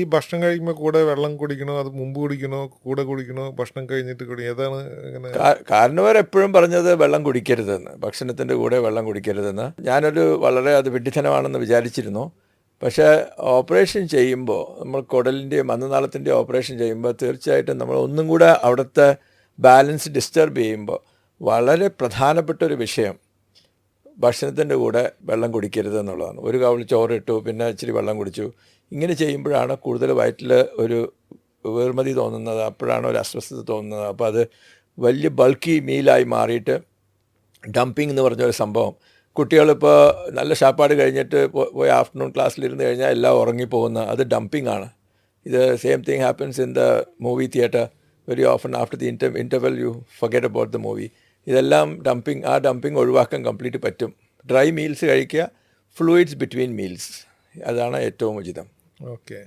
ഈ ഭക്ഷണം കഴിക്കുമ്പോൾ കൂടെ വെള്ളം കുടിക്കണോ? അത് മുമ്പ് കുടിക്കണോ? കൂടെ കുടിക്കണോ? ഭക്ഷണം കഴിഞ്ഞിട്ട് കുടി ഏതാണ് ഇങ്ങനെ? കാരണവർ എപ്പോഴും പറഞ്ഞത് വെള്ളം കുടിക്കരുതെന്ന് ഭക്ഷണത്തിന്റെ കൂടെ വെള്ളം കുടിക്കരുതെന്ന്. ഞാനൊരു വളരെ അത് വിഡ്ഢിത്തനമാണെന്ന് വിചാരിച്ചിരുന്നു. പക്ഷേ ഓപ്പറേഷൻ ചെയ്യുമ്പോൾ നമ്മൾ കുടലിന്റെയും അന്നനാളത്തിന്റെയും ഓപ്പറേഷൻ ചെയ്യുമ്പോൾ തീർച്ചയായിട്ടും നമ്മൾ ഒന്നും കൂടെ അവിടുത്തെ ബാലൻസ് ഡിസ്റ്റർബ് ചെയ്യുമ്പോൾ വളരെ പ്രധാനപ്പെട്ട ഒരു വിഷയം ഭക്ഷണത്തിന്റെ കൂടെ വെള്ളം കുടിക്കരുത് എന്നുള്ളതാണ്. ഒരു കവിൾ ചോറിട്ടു പിന്നെ ഇച്ചിരി വെള്ളം കുടിച്ചു. ഇങ്ങനെ ചെയ്യുമ്പോഴാണ് കൂടുതൽ വയറ്റിൽ ഒരു വേർമതി തോന്നുന്നത് അപ്പോഴാണ് ഒരു അസ്വസ്ഥത തോന്നുന്നത്. അപ്പോൾ അത് വലിയ ബൾക്കി മീലായി മാറിയിട്ട് ഡംപിങ് എന്ന് പറഞ്ഞൊരു സംഭവം. കുട്ടികളിപ്പോൾ നല്ല ഷാപ്പാട് കഴിഞ്ഞിട്ട് പോയി ആഫ്റ്റർനൂൺ ക്ലാസ്സിലിരുന്ന് കഴിഞ്ഞാൽ എല്ലാം ഉറങ്ങിപ്പോകുന്ന അത് ഡംപിങ് ആണ്. ഇത് same thing happens in the movie theatre very often after the inter interval you forget about the movie ഇതെല്ലാം ഡംപിങ് ആ ഡംപിങ് ഒഴിവാക്കാൻ കംപ്ലീറ്റ് പറ്റും. ഡ്രൈ മീൽസ് കഴിക്കുക ഫ്ലൂയിഡ്സ് ബിറ്റ്വീൻ മീൽസ് അതാണ് ഏറ്റവും ഉചിതം. ഓക്കെ